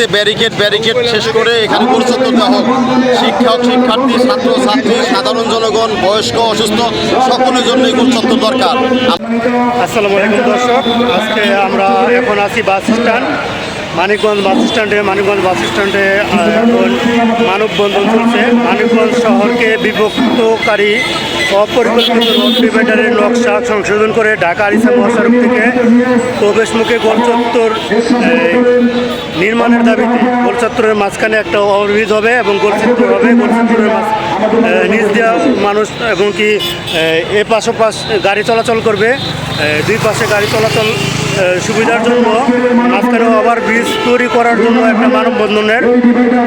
যে barricade barricade শেষ করে এখানে পরিচ্ছন্ন দেওয়া হোক। শিক্ষক, শিক্ষার্থী ছাত্র ছাত্রী সাধারণ জনগণ, বয়স্ক, অসুস্থ, সকলের জন্যই গুরুত্ব দরকার। আসসালামু আলাইকুম দর্শক, আজকে আমরা এখন আছি বাস স্ট্যান্ড। মানিকগঞ্জ বাস স্ট্যান্ডে, মানিকগঞ্জ বাস স্ট্যান্ডে এখন মানববন্ধন চলছে। মানিকগঞ্জ শহরকে বিভক্তকারী, অপরিকল্পিত রোড ডিভাইডারের নকশা সংশোধন করে ঢাকা আরিসা মহাসড়ক থেকে প্রবেশমুখে গোলচত্বর নির্মাণের দাবিতে গোলচত্বরের মাঝখানে একটা ওভারব্রিজ হবে এবং গোলচত্বর হবে। গোলচত্বরের নিচ দেওয়া মানুষ এবং কি, এ পাশ গাড়ি চলাচল করবে। দুই পাশে গাড়ি চলাচল সুবিধার জন্য মাঝখানে ওভার ব্রিজ তৈরি করার জন্য একটা মানববন্ধনের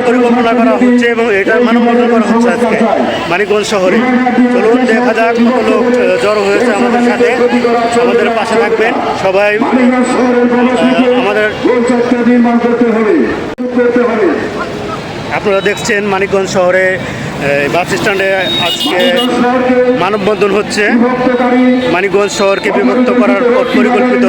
পরিকল্পনা করা হচ্ছে এবং এটা মানববন্ধন করা হচ্ছে আজকে মানিকগঞ্জ শহরে। চলুন দেখা যাক কত লোক জড়ো হয়েছে আমাদের সাথে। আমাদের পাশে থাকবেন সবাই আমাদের করতে হবে আপনারা দেখছেন মানিকগঞ্জ শহরে বাস স্ট্যান্ডে আজকে মানববন্ধন হচ্ছে। মানিকগঞ্জ শহরকে বিভক্ত করার পরিকল্পিত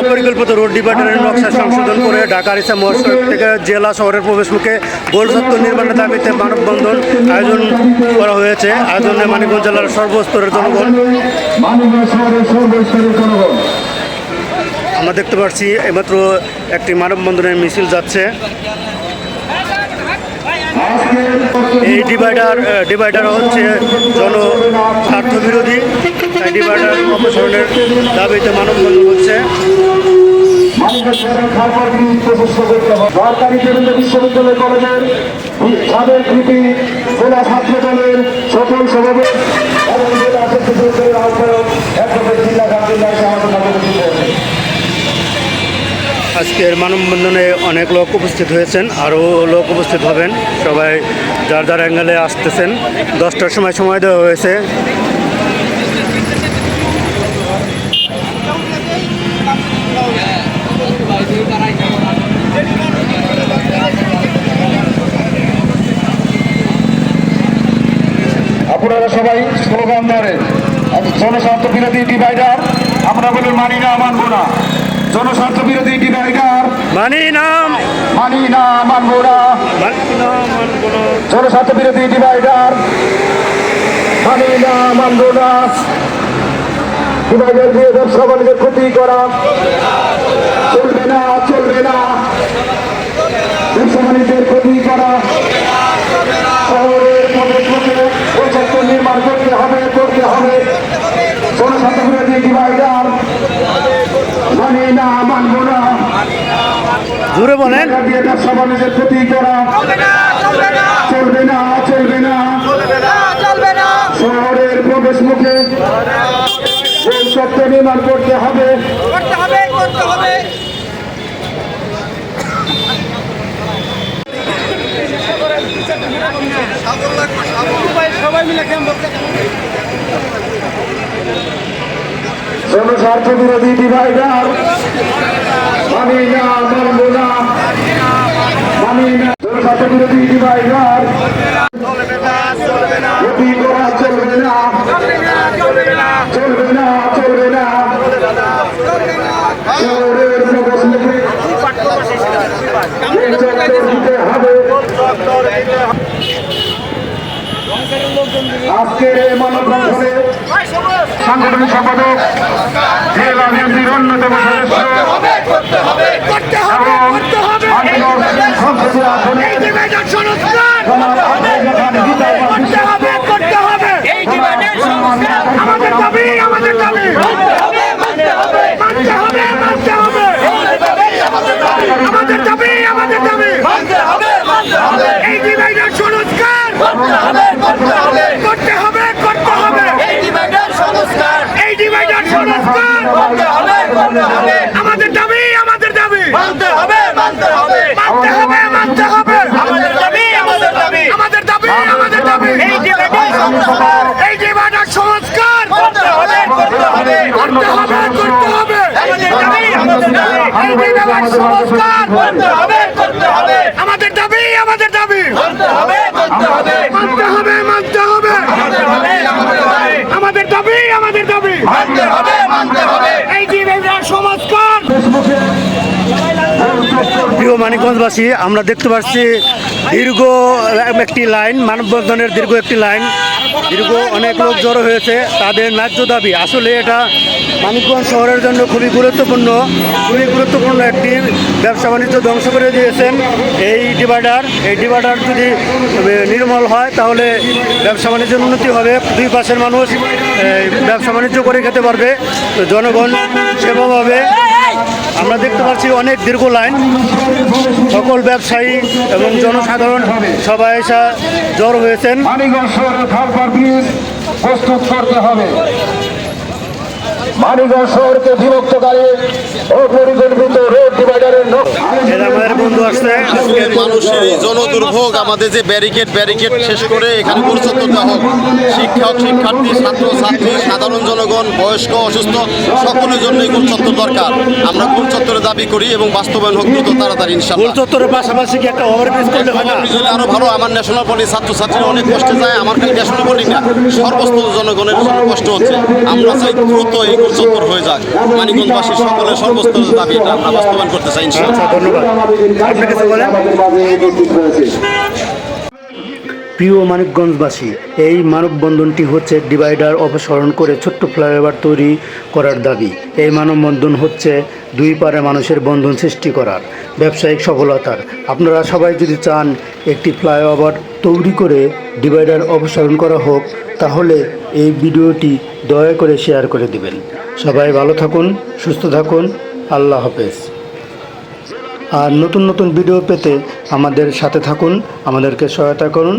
অপরিকল্পিত রোড ডিভাইডারের নকশা সংশোধন করে ঢাকা রিসা মহাসড়ক থেকে জেলা শহরের প্রবেশ প্রবেশমুখে গোলসত্ব নির্মাণের দাবিতে মানববন্ধন আয়োজন করা হয়েছে। আয়োজনে মানিকগঞ্জ জেলার সর্বস্তরের জনগণ আমরা দেখতে পাচ্ছি এইমাত্র একটি মানববন্ধনের মিছিল যাচ্ছে। এই ডিভাইডার ডিভাইডার হচ্ছে জন স্বার্থ বিরোধী তাই ডিভাইডার অপসারণের দাবিতে মানববন্ধন হচ্ছে। সরকারি বিশ্ববিদ্যালয়, কলেজের সাবেক জেলা ছাত্র দলের সকল সভাপতি জেলা আজকের মানববন্ধনে অনেক লোক উপস্থিত হয়েছেন, আরও লোক উপস্থিত হবেন। সবাই যার যার অ্যাঙ্গেলে আসতেছেন। দশটার সময় সময় দেওয়া হয়েছে। আপনারা সবাই স্লোগান ধরেন। জনস্বার্থ বিরোধী ডিভাইডার আমরা বলি মানি না মানবো না। জনস্বার্থ বিরোধী ডিভাইডার মানি নাম মানি না মানবো না। জনস্বার্থ বিরোধী ডিভাইডার মানি না মানব না ডিভাইডার দিয়ে ব্যবসা ক্ষতি করা। চলবে না চলবে না। ব্যবসা বাণিজ্যের ক্ষতি করা শহরের মধ্যে থেকে বৈচিত্র নির্মাণ করতে হবে করতে হবে জনস্বার্থ বিরোধী ডিভাইডার মানি না মানবো না জোরে বলেন। শহরের প্রবেশ মুখে সত্য নির্মাণ করতে হবে করতে হবে করতে হবে সবাই মিলে জনস্বার্থ বিরোধী ডিভাইডার মানি না মানব না। মানি না জনস্বার্থ বিরোধী ডিভাইডার ক্ষতি করা চলবে না। চলবে না চলবে না। শহরের আজকের এই মানববন্ধনে সাংগঠনিক সম্পাদক, জেলা বিএনপির অন্যতম সদস্য আমাদের দাবি আমাদের দাবি আমাদের দাবি। আমাদের দাবি এই ডিভাইডার সংস্কার। করতে হবে করতে হবে করতে হবে এই ডিভাইডার সংস্কার এই ডিভাইডার সংস্কার করতে হবে করতে হবে আমাদের দাবি আমাদের দাবি মানতে হবে মানতে হবে মানতে হবে মানতে হবে আমাদের দাবি আমাদের দাবি আমাদের দাবি আমাদের দাবি এই ডিভাইডার সংস্কার এই ডিভাইডার সংস্কার করতে হবে করতে হবে করতে হবে করতে হবে আমাদের দাবি আমাদের এই সংস্কার করতে হবে আমাদের দাবি আমাদের দাবি মানতে হবে মানতে হবে মানতে হবে মানতে হবে আমাদের দাবি আমাদের দাবি মানতে হবে মানতে হবে এই ডিভাইডার সংস্কার মুখে প্রিয় মানিকগঞ্জবাসী, আমরা দেখতে পাচ্ছি দীর্ঘ একটি লাইন, মানববন্ধনের দীর্ঘ একটি লাইন। দীর্ঘ অনেক লোক জড়ো হয়েছে, তাদের ন্যায্য দাবি। আসলে এটা মানিকগঞ্জ শহরের জন্য খুবই গুরুত্বপূর্ণ খুবই গুরুত্বপূর্ণ একটি ব্যবসা বাণিজ্য ধ্বংস করে দিয়েছেন এই ডিভাইডার। এই ডিভাইডার যদি নির্মল হয়, তাহলে ব্যবসা বাণিজ্যের উন্নতি হবে। দুই পাশের মানুষ ব্যবসা বাণিজ্য করে খেতে পারবে। জনগণ সেবা আমরা দেখতে পাচ্ছি অনেক দীর্ঘ লাইন। সকল ব্যবসায়ী এবং জনসাধারণ সবাই এসে জড় হয়েছেন। প্রস্তুত করতে হবে। মানিকগঞ্জ শহরকে বিভক্তকারী অপরিকল্পিত রোড ডিভাইডারের আমাদের বন্ধু আসছে। মানুষের এই জনদুর্ভোগ আমাদের যে ব্যারিকেড ব্যারিকেড শেষ করে এখানে দেওয়া হোক শিক্ষক শিক্ষার্থী ছাত্র ছাত্রী সাধারণ জনগণ বয়স্ক অসুস্থ সকলের জন্যই গুরুচত্বর দরকার। আমরা গুরুচত্বরের দাবি করি এবং বাস্তবায়ন হোক দ্রুত তাড়াতাড়ি গোল ইনশাল্লাহ চত্বরের পাশাপাশি কি একটা ওভারব্রিজ করলে হয় না আরও ভালো আমার ন্যাশনাল পার্টি ছাত্রছাত্রীরা অনেক কষ্টে যায় আমার খালি ন্যাশনাল পার্টি না সর্বস্তর জনগণের জন্য কষ্ট হচ্ছে। আমরা চাই দ্রুত এই গুরুচত্বর হয়ে যাক। মানিকগঞ্জবাসীর সকলের সর্বস্তরের দাবি এটা আমরা বাস্তবায়ন করতে চাই ইনশাল্লাহ আচ্ছা ধন্যবাদ। প্রিয় মানিকগঞ্জবাসী এই মানববন্ধনটি হচ্ছে ডিভাইডার অপসারণ করে ছোট্ট ফ্লাইওভার তৈরি করার দাবি। এই মানববন্ধন হচ্ছে দুই পারে মানুষের বন্ধন সৃষ্টি করার ব্যবসায়িক সফলতার। আপনারা সবাই যদি চান একটি ফ্লাইওভার তৈরি করে ডিভাইডার অপসারণ করা হোক তাহলে এই ভিডিওটি দয়া করে শেয়ার করে দিবেন। সবাই ভালো থাকুন সুস্থ থাকুন। আল্লাহ হাফেজ। আর নতুন নতুন ভিডিও পেতে আমাদের সাথে থাকুন আমাদেরকে সহায়তা করুন।